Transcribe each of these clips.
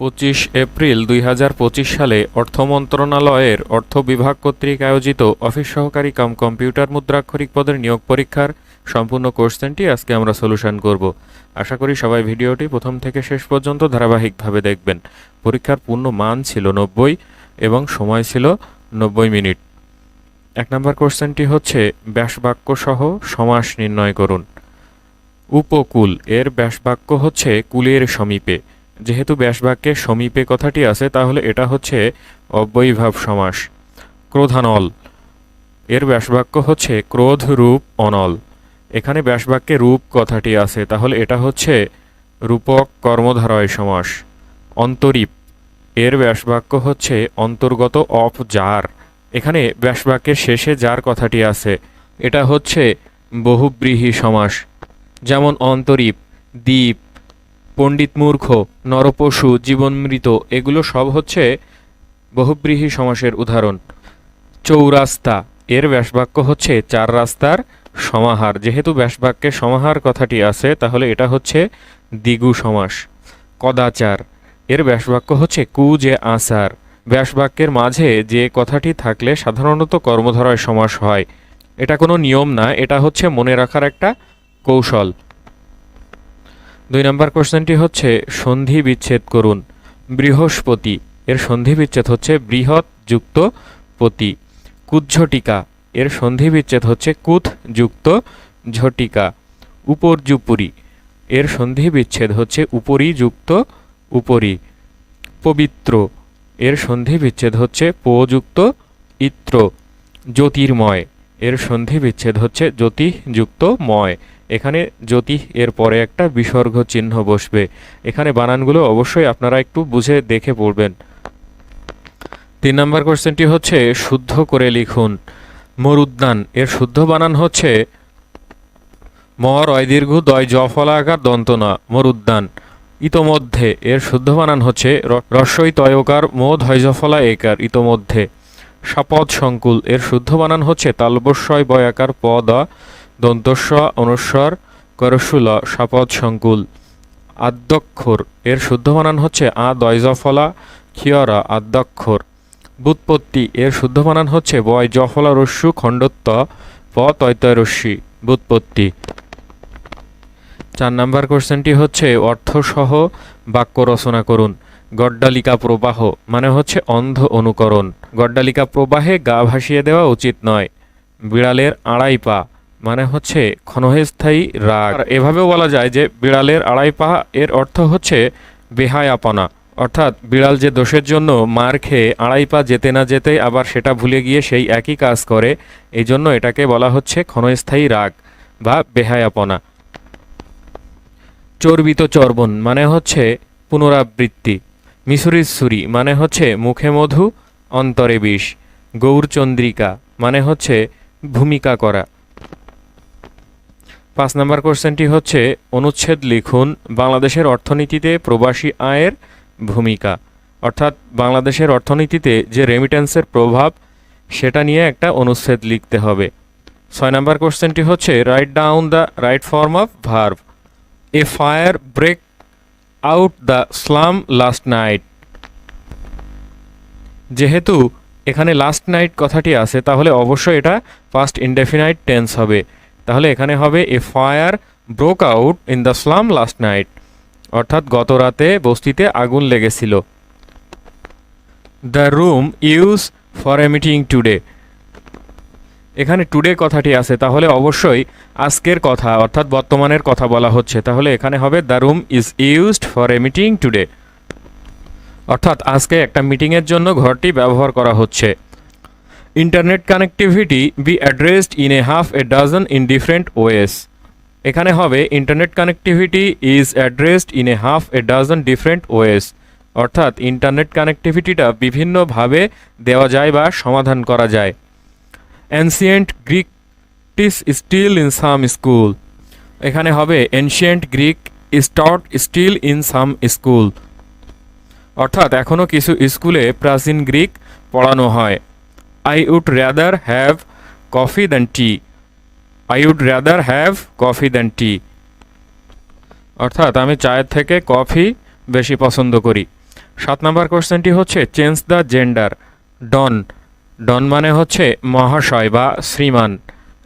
পঁচিশ এপ্রিল দুই হাজার পঁচিশ সালে অর্থ মন্ত্রণালয়ের অর্থ বিভাগ কর্তৃক আয়োজিত অফিস সহকারী কাম কম্পিউটার মুদ্রাক্ষরিক পদের নিয়োগ পরীক্ষার সম্পূর্ণ কোশ্চেনটি আজকে আমরা সলিউশন করব। আশা করি সবাই ভিডিওটি প্রথম থেকে শেষ পর্যন্ত ধারাবাহিকভাবে দেখবেন। পরীক্ষার পূর্ণ মান ছিল নব্বই এবং সময় ছিল নব্বই মিনিট। এক নম্বর কোশ্চেনটি হচ্ছে ব্যাসবাক্য সহ সমাস নির্ণয় করুন। উপকূল, এর ব্যাসবাক্য হচ্ছে কুলের সমীপে। যেহেতু ব্যাসবাক্যে সমীপে কথাটি আছে, তাহলে এটা হচ্ছে অব্যয়ীভাব সমাস, ক্রোধানল। এর ব্যাসবাক্য হচ্ছে ক্রোধ রূপ অনল। এখানে ব্যাসবাক্যে রূপ কথাটি আছে, তাহলে এটা হচ্ছে রূপক কর্মধারয় সমাস, অন্তরীপ। এর ব্যাসবাক্য হচ্ছে অন্তর্গত অফ যার। এখানে ব্যাসবাক্যের শেষে যার কথাটি আছে, এটা হচ্ছে বহুব্রীহি সমাস, যেমন অন্তরীপ, দ্বীপ পণ্ডিত মূর্খ, নরপশু, জীবনমৃত, এগুলো সব হচ্ছে বহুব্রীহি সমাসের উদাহরণ। চৌরাস্তা, এর ব্যাসবাক্য হচ্ছে চার রাস্তার সমাহার। যেহেতু ব্যাসবাক্যে সমাহার কথাটি আছে, তাহলে এটা হচ্ছে দ্বিগু সমাস, কদাচার। এর ব্যাসবাক্য হচ্ছে কু যে আচার ব্যাসবাক্যের মাঝে যে কথাটি থাকলে সাধারণত কর্মধারয় সমাস হয়। এটা কোনো নিয়ম না, এটা হচ্ছে মনে রাখার একটা কৌশল। দুই নম্বর কোশ্চেনটি হচ্ছে, সন্ধি বিচ্ছেদ করুন। বৃহস্পতি, এর সন্ধি বিচ্ছেদ হচ্ছে বৃহৎ যুক্ত পতি। কুজ্ঝটিকা, এর সন্ধি বিচ্ছেদ হচ্ছে কুথ যুক্ত ঝটিকা। উপর্যুপুরি, এর সন্ধি বিচ্ছেদ হচ্ছে উপরি যুক্ত উপরি। পবিত্র, এর সন্ধি বিচ্ছেদ হচ্ছে পযুক্ত ইত্র। জ্যোতির্ময়, এর সন্ধি বিচ্ছেদ হচ্ছে জ্যোতি যুক্ত ময় এখানে জ্যোতি এর পরে একটা বিসর্গ চিহ্ন বসবে। এখানে বানানগুলো অবশ্যই আপনারা একটু বুঝে দেখে পড়বেন। তিন নম্বর কোশ্চেনটি হচ্ছে, শুদ্ধ করে লিখুন। মরুদ্যান এর শুদ্ধ বানান হচ্ছে মর রয় দীর্ঘ দয় জ ফলাকার দন্তনা মরুদ্যান ইতোমধ্যে, এর শুদ্ধ বানান হচ্ছে, র- রস্বই তয়কার মো ধৈজ ফলা একার, ইতোমধ্যে। সাপদ সংকুল, এর শুদ্ধ বানান হচ্ছে তালবস্বয় বয়াকার পদ দন্তস্ব, অনুস্বর, করসুল, সাপদ, সংকুল। আদ্যক্ষর, এর শুদ্ধ বানান হচ্ছে আ, দয়জফলা, ক্ষিয়রা, আদ্যক্ষর। বুৎপত্তি, এর শুদ্ধ বানান হচ্ছে বয়, জফলা, রস্যু, খণ্ডত্ব, প তয়তয় রস্যি বুৎপত্তি। চার নাম্বার কোশ্চেনটি হচ্ছে অর্থসহ বাক্য রচনা করুন। গড্ডালিকা প্রবাহ মানে হচ্ছে অন্ধ অনুকরণ। গড্ডালিকা প্রবাহে গা ভাসিয়ে দেওয়া উচিত নয়। বিড়ালের আড়াই পা। মানে হচ্ছে ক্ষণস্থায়ী রাগ। এভাবেও বলা যায় যে বিড়ালের আড়াই পা এর অর্থ হচ্ছে বেহায়াপনা। অর্থাৎ বিড়াল যে দোষের জন্য মার খেয়ে আড়াই পা যেতে না যেতে আবার সেটা ভুলে গিয়ে সেই একই কাজ করে এই জন্য এটাকে বলা হচ্ছে ক্ষণস্থায়ী রাগ বা বেহায়াপনা। চর্বিত চর্বণ মানে হচ্ছে পুনরাবৃত্তি। মিশরির সুরি মানে হচ্ছে মুখে মধু, অন্তরে বিষ। গৌরচন্দ্রিকা মানে হচ্ছে ভূমিকা করা। পাঁচ নম্বর কোশ্চেনটি হচ্ছে, অনুচ্ছেদ লিখুন বাংলাদেশের অর্থনীতিতে প্রবাসী আয়ের ভূমিকা। অর্থাৎ বাংলাদেশের অর্থনীতিতে যে রেমিটেন্সের প্রভাব, সেটা নিয়ে একটা অনুচ্ছেদ লিখতে হবে। ছয় নম্বর কোশ্চেনটি হচ্ছে write down the right form of verb a fire break out the slum last night যেহেতু এখানে লাস্ট নাইট কথাটি আছে, তাহলে অবশ্যই এটা ফার্স্ট ইনডেফিনাইট টেন্স হবে। তাহলে এখানে হবে a fire broke out in the slum last night অর্থাৎ গত রাতে বস্তিতে আগুন লেগেছিল। The room use for a meeting today এখানে টুডে কথাটি আছে, তাহলে অবশ্যই আজকের কথা, অর্থাৎ বর্তমানের কথা বলা হচ্ছে। তাহলে এখানে হবে the room is used for a meeting today অর্থাৎ আজকে একটা মিটিংয়ের জন্য ঘরটি ব্যবহার করা হচ্ছে। Internet connectivity be addressed in a half a dozen in different ways এখানে হবে internet connectivity is addressed in a half a dozen different ways অর্থাৎ ইন্টারনেট কানেক্টিভিটিটা বিভিন্নভাবে দেওয়া যায় বা সমাধান করা যায়। Ancient Greek tis still in some school এখানে হবে ancient Greek is taught still in some school অর্থাৎ এখনও কিছু স্কুলে প্রাচীন গ্রিক পড়ানো হয়। I would rather have coffee than tea I would rather have coffee than tea অর্থাৎ আমি চায়ের থেকে কফি বেশি পছন্দ করি। সাত নম্বর কোশ্চেনটি হচ্ছে change the gender don don মানে হচ্ছে মহাশয় বা শ্রীমান।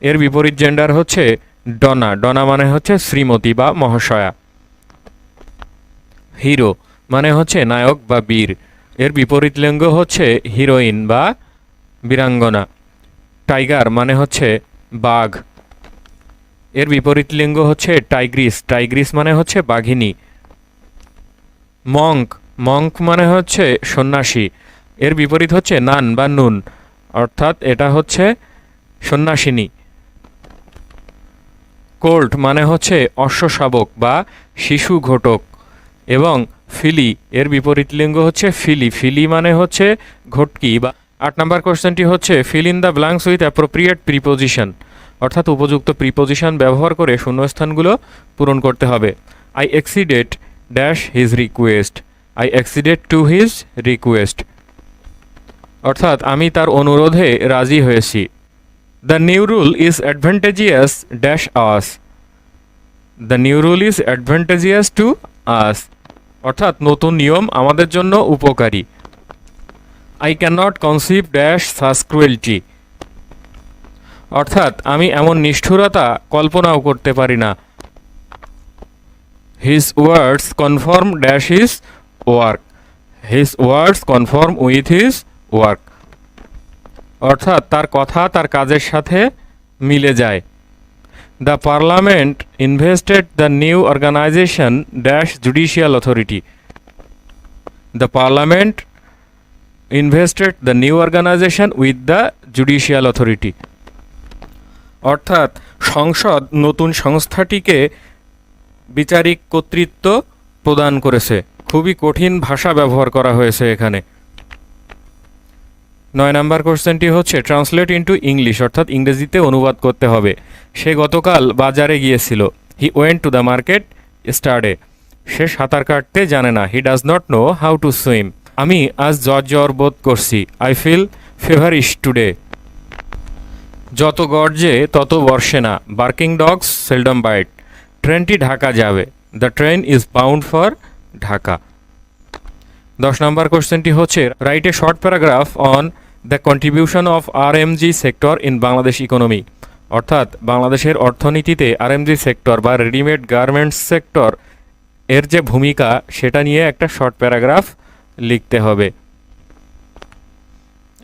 এর বিপরীত জেন্ডার হচ্ছে ডনা ডনা মানে হচ্ছে শ্রীমতী বা মহাশয়া। হিরো মানে হচ্ছে নায়ক বা বীর। এর বিপরীত লিঙ্গ হচ্ছে হিরোইন বা বীরাঙ্গনা। টাইগার মানে হচ্ছে বাঘ। এর বিপরীত লিঙ্গ হচ্ছে টাইগ্রিস। টাইগ্রিস মানে হচ্ছে বাঘিনী। মঙ্ক। মঙ্ক মানে হচ্ছে সন্ন্যাসী। এর বিপরীত হচ্ছে নান বা নুন। অর্থাৎ এটা হচ্ছে সন্ন্যাসিনী। কোল্ট মানে হচ্ছে অশ্বশাবক বা শিশু ঘটক। এবং ফিলি, এর বিপরীত লিঙ্গ হচ্ছে ফিলি। ফিলি মানে হচ্ছে ঘটকি বা আট নম্বর কোশ্চেনটি হচ্ছে fill in the blanks with appropriate preposition অর্থাৎ উপযুক্ত প্রিপোজিশন ব্যবহার করে শূন্যস্থানগুলো পূরণ করতে হবে। I acceded dash his request I acceded to his request অর্থাৎ আমি তার অনুরোধে রাজি হয়েছি। The new rule is advantageous dash us the new rule is advantageous to us অর্থাৎ নতুন নিয়ম আমাদের জন্য উপকারী। I can not conceive dash such cruelty অর্থাৎ, আমি এমন নিষ্ঠুরতা কল্পনাও করতে পারি না। His words conform dash his work his words conform with his work অর্থাৎ, তার কথা তার কাজের সাথে মিলে যায়। The parliament invested the new organisation dash judicial authority the parliament invested the new organisation with the judicial authority অর্থাৎ সংসদ নতুন সংস্থাটিকে বিচারিক কর্তৃত্ব প্রদান করেছে। খুবই কঠিন ভাষা ব্যবহার করা হয়েছে এখানে। নয় নম্বর কোশ্চেনটি হচ্ছে ট্রান্সলেট ইনটু ইংলিশ অর্থাৎ ইংরেজিতে অনুবাদ করতে হবে। সে গতকাল বাজারে গিয়েছিল। He went to the market yesterday সে সাঁতার কাটতে জানে না। He does not know how to swim আমি আজ জ্বর জ্বর বোধ করছি। আই ফিল ফেভারিশ টুডে যত গর্জে তত বর্ষে না। বার্কিং ডগস সেলডম বাইট ট্রেনটি ঢাকা যাবে। The train is bound for Dhaka. দশ নম্বর কোশ্চেনটি হচ্ছে write a short paragraph on the contribution of R sector in Bangladesh economy অর্থাৎ, বাংলাদেশের অর্থনীতিতে আর সেক্টর বা রেডিমেড গার্মেন্টস সেক্টর এর যে ভূমিকা, সেটা নিয়ে একটা শর্ট প্যারাগ্রাফ লিখতে হবে।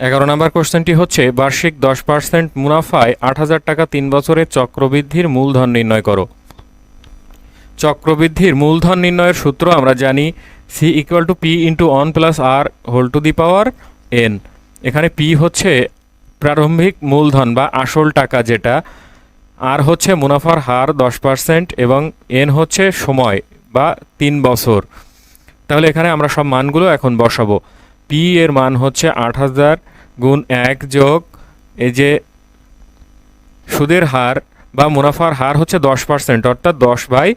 এগারো নম্বর কোশ্চেনটি হচ্ছে, বার্ষিক দশ পার্সেন্ট মুনাফায় আট হাজার টাকা তিন বছরের চক্রবৃদ্ধির মূলধন নির্ণয় করো। চক্রবৃদ্ধির মূলধন নির্ণয়ের সূত্র আমরা জানি C equal to P into one plus R whole to the power N এখানে পি হচ্ছে প্রারম্ভিক মূলধন বা আসল টাকা যেটা আর হচ্ছে মুনাফার হার দশ পার্সেন্ট এবং এন হচ্ছে সময় বা তিন বছর। তাহলে এখানে আমরা সব মানগুলো এখন বসাবো। পি এর মান হচ্ছে আট হাজার গুণ এক যোগ এই যে সুদের হার বা মুনাফার হার হচ্ছে দশ পার্সেন্ট, অর্থাৎ দশ বাই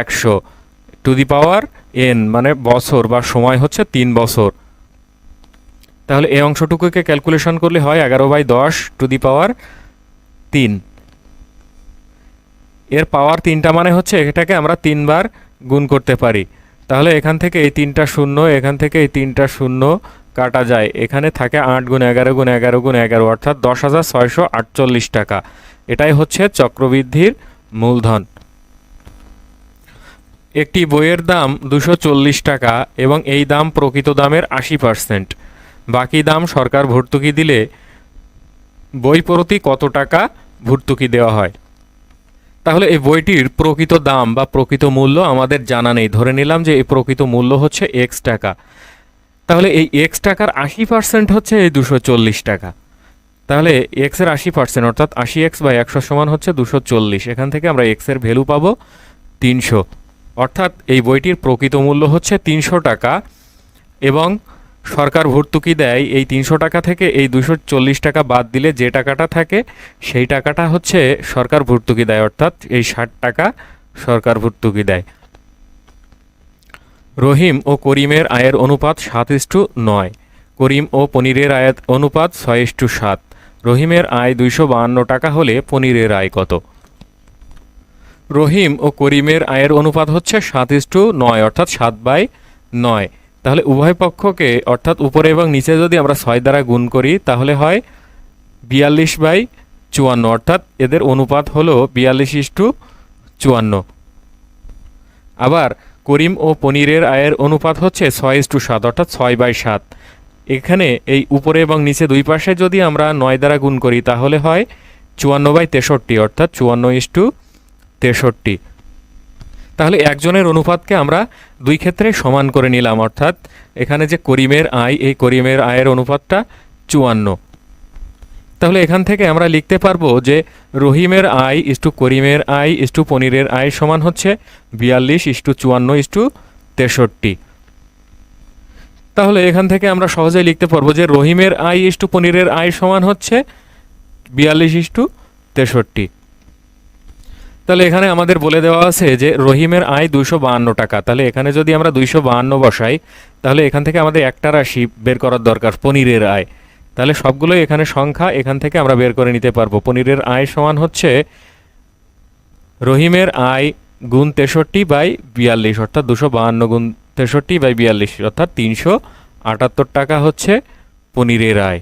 একশো। টু দি পাওয়ার এন মানে বছর বা সময় হচ্ছে তিন বছর। তাহলে এই অংশটুকুকে ক্যালকুলেশন করলে হয় এগারো বাই দশ টু দি পাওয়ার তিন। এর পাওয়ার তিনটা মানে হচ্ছে এটাকে আমরা তিনবার গুণ করতে পারি। তাহলে এখান থেকে এই তিনটা শূন্য, এখান থেকে এই তিনটা শূন্য কাটা যায়। এখানে থাকে আট গুণ এগারো গুণ এগারো গুণ এগারো, অর্থাৎ দশ হাজার ছয়শো আটচল্লিশ টাকা। এটাই হচ্ছে চক্রবৃদ্ধির মূলধন। একটি বইয়ের দাম দুশো চল্লিশ টাকা এবং এই দাম প্রকৃত দামের আশি পার্সেন্ট। বাকি দাম সরকার ভর্তুকি দিলে বই প্রতি কত টাকা ভর্তুকি দেওয়া হয়? তাহলে এই বইটির প্রকৃত দাম বা প্রকৃত মূল্য আমাদের জানা নেই। ধরে নিলাম যে এই প্রকৃত মূল্য হচ্ছে এক্স টাকা। তাহলে এই এক্স টাকার আশি পার্সেন্ট হচ্ছে এই দুশো চল্লিশ টাকা। তাহলে এক্সের আশি পার্সেন্ট অর্থাৎ আশি এক্স বাই একশো সমান হচ্ছে দুশো চল্লিশ। এখান থেকে আমরা এক্সের ভ্যালু পাবো তিনশো। অর্থাৎ এই বইটির প্রকৃত মূল্য হচ্ছে তিনশো টাকা এবং সরকার ভর্তুকি দেয়, এই তিনশো টাকা থেকে এই দুশো চল্লিশ টাকা বাদ দিলে যে টাকাটা থাকে, সেই টাকাটা হচ্ছে সরকার ভর্তুকি দেয়, অর্থাৎ এই ষাট টাকা সরকার ভর্তুকি দেয়। রহিম ও করিমের আয়ের অনুপাত সাত ইস্টু নয়। করিম ও পনিরের আয়ের অনুপাত ছয় ইস্টু সাত। রহিমের আয় দুইশো বাহান্ন টাকা হলে পনিরের আয় কত? রহিম ও করিমের আয়ের অনুপাত হচ্ছে সাত ইস্টু নয়, অর্থাৎ সাত বাই নয়। তাহলে উভয় পক্ষকে, অর্থাৎ উপরে এবং নিচে যদি আমরা ছয় দ্বারা গুণ করি, তাহলে হয় বিয়াল্লিশ বাই চুয়ান্ন। অর্থাৎ এদের অনুপাত হলো বিয়াল্লিশ ইস টু চুয়ান্ন। আবার করিম ও পনিরের আয়ের অনুপাত হচ্ছে ছয় ইস টু সাত, অর্থাৎ ছয় বাই সাত। এখানে এই উপরে এবং নিচে দুই পাশে যদি আমরা নয় দ্বারা গুণ করি, তাহলে হয় চুয়ান্ন বাই তেষট্টি, অর্থাৎ চুয়ান্ন ইস টু তেষট্টি। তাহলে একজনের অনুপাতকে আমরা দুই ক্ষেত্রে সমান করে নিলাম, অর্থাৎ এখানে যে করিমের আয়, এই করিমের আয়ের অনুপাতটা চুয়ান্ন। তাহলে এখান থেকে আমরা লিখতে পারব যে রহিমের আয় ইস্টু করিমের আয় ইস্টু পনিরের আয় সমান হচ্ছে বিয়াল্লিশ ইস্টু চুয়ান্ন ইস্টু তেষট্টি। তাহলে এখান থেকে আমরা সহজেই লিখতে পারব যে রহিমের আয় ইস্টু পনিরের আয় সমান হচ্ছে বিয়াল্লিশ ইস্টু তেষট্টি। তাহলে এখানে আমাদের বলে দেওয়া আছে যে রহিমের আয় দুইশো বাহান্ন টাকা। তাহলে এখানে যদি আমরা দুইশো বাহান্ন বসাই, তাহলে এখান থেকে আমাদের একটা রাশি বের করার দরকার, পনিরের আয়। তাহলে সবগুলোই এখানে সংখ্যা, এখান থেকে আমরা বের করে নিতে পারব। পনিরের আয় সমান হচ্ছে রহিমের আয় গুণ তেষট্টি বাই বিয়াল্লিশ, অর্থাৎ দুশো বাহান্ন গুণ তেষট্টি বাই বিয়াল্লিশ, অর্থাৎ তিনশো আটাত্তর টাকা হচ্ছে পনিরের আয়।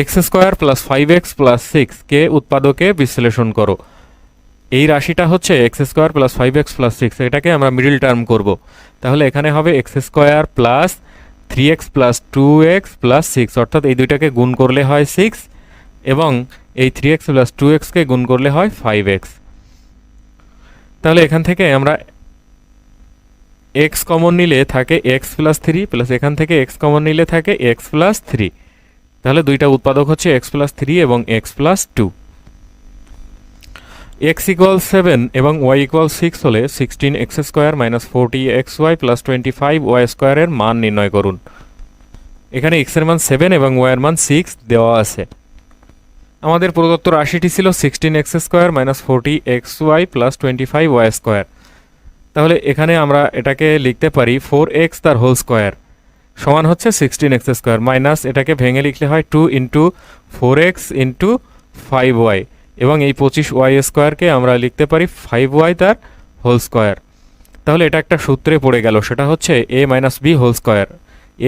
X square plus five X plus six কে উৎপাদকে বিশ্লেষণ করো। এই রাশিটা হচ্ছে X square plus five X plus six, এটাকে আমরা মিডিল টার্ম করব। তাহলে এখানে হবে X square plus three X plus two X plus six, অর্থাৎ এই দুইটাকে গুণ করলে হয় সিক্স এবং এই থ্রি এক্স প্লাস টু এক্সকে গুণ করলে হয় ফাইভ এক্স। তাহলে এখান থেকে আমরা এক্স কমন নিলে থাকে এক্স প্লাস থ্রি প্লাস এখান থেকে এক্স কমন নিলে থাকে এক্স প্লাস থ্রি। তাহলে দুইটা উৎপাদক হচ্ছে এক্স প্লাস থ্রি এবং X plus two X equal seven এবং ওয়াই ইকুয়াল সিক্স হলে sixteen X square minus forty X Y plus twenty five Y স্কোয়ারের মান নির্ণয় করুন। এখানে এক্সের মান সেভেন এবং ওয়াইয়ের মান সিক্স দেওয়া আছে। আমাদের প্রদত্ত রাশিটি ছিল sixteen X square minus forty X Y plus twenty five Y square তাহলে এখানে আমরা এটাকে লিখতে পারি ফোর এক্স তার হোল স্কোয়ার সমান হচ্ছে সিক্সটিন এক্স স্কোয়ার মাইনাস এটাকে ভেঙে লিখলে হয় two into four X into five Y এবং এই পঁচিশ ওয়াই স্কোয়ারকে আমরা লিখতে পারি ফাইভ ওয়াই তার হোল স্কোয়ার তাহলে এটা একটা সূত্রে পড়ে গেল, সেটা হচ্ছে A minus B whole square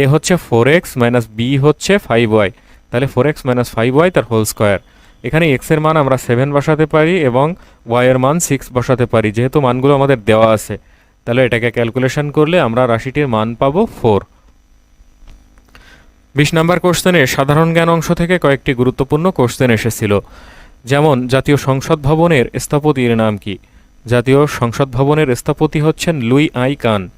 A হচ্ছে ফোর এক্স মাইনাস বি হচ্ছে ফাইভ ওয়াই তাহলে four X minus five Y তার হোল স্কোয়ার এখানে এক্সের মান আমরা সেভেন বসাতে পারি এবং ওয়াইয়ের মান সিক্স বসাতে পারি, যেহেতু মানগুলো আমাদের দেওয়া আছে। তাহলে এটাকে ক্যালকুলেশন করলে আমরা রাশিটির মান পাবো ফোর বিশ নাম্বার কোশ্চেনে সাধারণ জ্ঞান অংশ থেকে কয়েকটি গুরুত্বপূর্ণ কোশ্চেন এসেছিল। যেমন, জাতীয় সংসদ ভবনের স্থপতির নাম কি? জাতীয় সংসদ ভবনের স্থপতি হচ্ছেন লুই আই কান।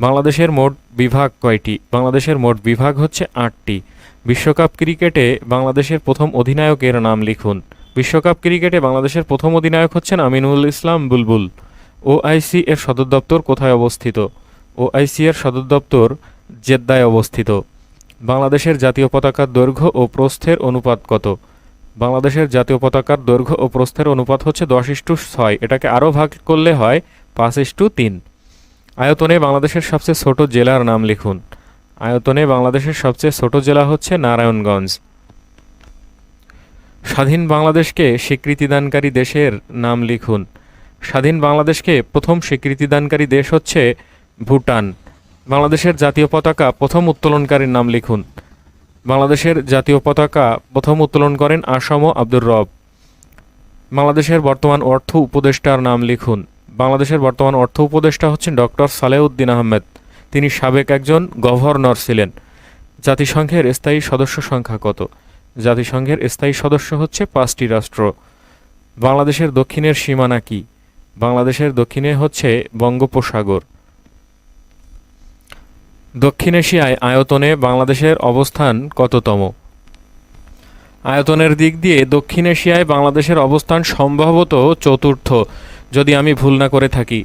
বাংলাদেশের মোট বিভাগ কয়টি? বাংলাদেশের মোট বিভাগ হচ্ছে আটটি। বিশ্বকাপ ক্রিকেটে বাংলাদেশের প্রথম অধিনায়কের নাম লিখুন। বিশ্বকাপ ক্রিকেটে বাংলাদেশের প্রথম অধিনায়ক হচ্ছেন আমিনুল ইসলাম বুলবুল। ওআইসি এর সদর দপ্তর কোথায় অবস্থিত? ওআইসি এর সদর দপ্তর জেদ্দায় অবস্থিত। বাংলাদেশের জাতীয় পতাকার দৈর্ঘ্য ও প্রস্থের অনুপাত কত? বাংলাদেশের জাতীয় পতাকার দৈর্ঘ্য ও প্রস্থের অনুপাত হচ্ছে দশ ইস্টু ছয়। এটাকে আরও ভাগ করলে হয় পাঁচ ইস্টু তিন। আয়তনে বাংলাদেশের সবচেয়ে ছোট জেলার নাম লিখুন। আয়তনে বাংলাদেশের সবচেয়ে ছোট জেলা হচ্ছে নারায়ণগঞ্জ। স্বাধীন বাংলাদেশকে স্বীকৃতিদানকারী দেশের নাম লিখুন। স্বাধীন বাংলাদেশকে প্রথম স্বীকৃতিদানকারী দেশ হচ্ছে ভুটান। বাংলাদেশের জাতীয় পতাকা প্রথম উত্তোলনকারীর নাম লিখুন। বাংলাদেশের জাতীয় পতাকা প্রথম উত্তোলন করেন আসম আব্দুর রব। বাংলাদেশের বর্তমান অর্থ উপদেষ্টার নাম লিখুন। বাংলাদেশের বর্তমান অর্থ উপদেষ্টা হচ্ছেন ডক্টর সালেউদ্দিন আহমেদ। তিনি সাবেক একজন গভর্নর ছিলেন। জাতিসংঘের স্থায়ী সদস্য সংখ্যা কত? জাতিসংঘের স্থায়ী সদস্য হচ্ছে পাঁচটি রাষ্ট্র। বাংলাদেশের দক্ষিণের সীমানা কি? বাংলাদেশের দক্ষিণে হচ্ছে বঙ্গোপসাগর। দক্ষিণ এশিয়ায় আয়তনে বাংলাদেশের অবস্থান কততম? আয়তনের দিক দিয়ে দক্ষিণ এশিয়ায় বাংলাদেশের অবস্থান সম্ভবত চতুর্থ, যদি আমি ভুল না করে থাকি।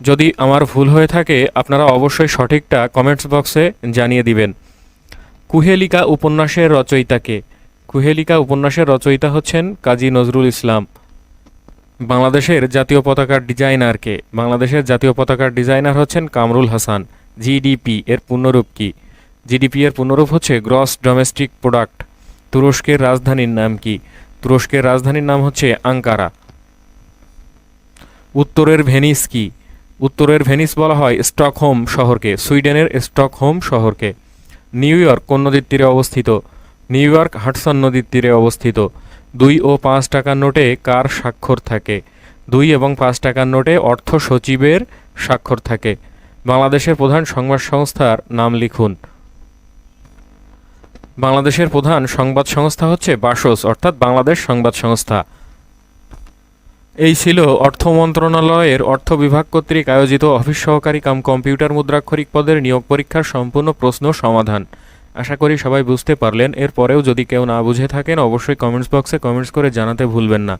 যদি আমার ভুল হয়ে থাকে, আপনারা অবশ্যই সঠিকটা কমেন্টস বক্সে জানিয়ে দিবেন। কুহেলিকা উপন্যাসের রচয়িতাকে কুহেলিকা উপন্যাসের রচয়িতা হচ্ছেন কাজী নজরুল ইসলাম। বাংলাদেশের জাতীয় পতাকার ডিজাইনারকে বাংলাদেশের জাতীয় পতাকার ডিজাইনার হচ্ছেন কামরুল হাসান। জিডিপি এর পূর্ণরূপ কি? জিডিপি এর পূর্ণরূপ হচ্ছে গ্রস ডোমেস্টিক প্রোডাক্ট। তুরস্কের রাজধানীর নাম কি? তুরস্কের রাজধানীর নাম হচ্ছে আঙ্কারা। উত্তরের ভেনিস কি? উত্তরের ভেনিস বলা হয় স্টকহোম শহরকে, সুইডেনের স্টকহোম শহরকে। নিউ ইয়র্ক কোন নদীর তীরে অবস্থিত? নিউ ইয়র্ক হাডসন নদীর তীরে অবস্থিত। দুই ও পাঁচ টাকার নোটে কার স্বাক্ষর থাকে? দুই এবং পাঁচ টাকার নোটে অর্থ সচিবের স্বাক্ষর থাকে। বাংলাদেশের প্রধান সংবাদ সংস্থার নাম লিখুন। বাংলাদেশের প্রধান সংবাদ সংস্থা হচ্ছে বাসস, অর্থাৎ বাংলাদেশ সংবাদ সংস্থা। এই ছিল অর্থ মন্ত্রণালয়ের অর্থ বিভাগ কর্তৃক আয়োজিত অফিস সহকারী কাম কম্পিউটার মুদ্রাক্ষরিক পদের নিয়োগ পরীক্ষার সম্পূর্ণ প্রশ্ন সমাধান। আশা করি সবাই বুঝতে পারলেন। এরপরেও যদি কেউ না বুঝে থাকেন, অবশ্যই কমেন্টস বক্সে কমেন্টস করে জানাতে ভুলবেন না।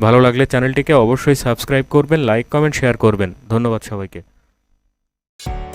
ভালো লাগলে চ্যানেলটিকে অবশ্যই সাবস্ক্রাইব করবেন, লাইক, কমেন্ট, শেয়ার করবেন। ধন্যবাদ সবাইকে। you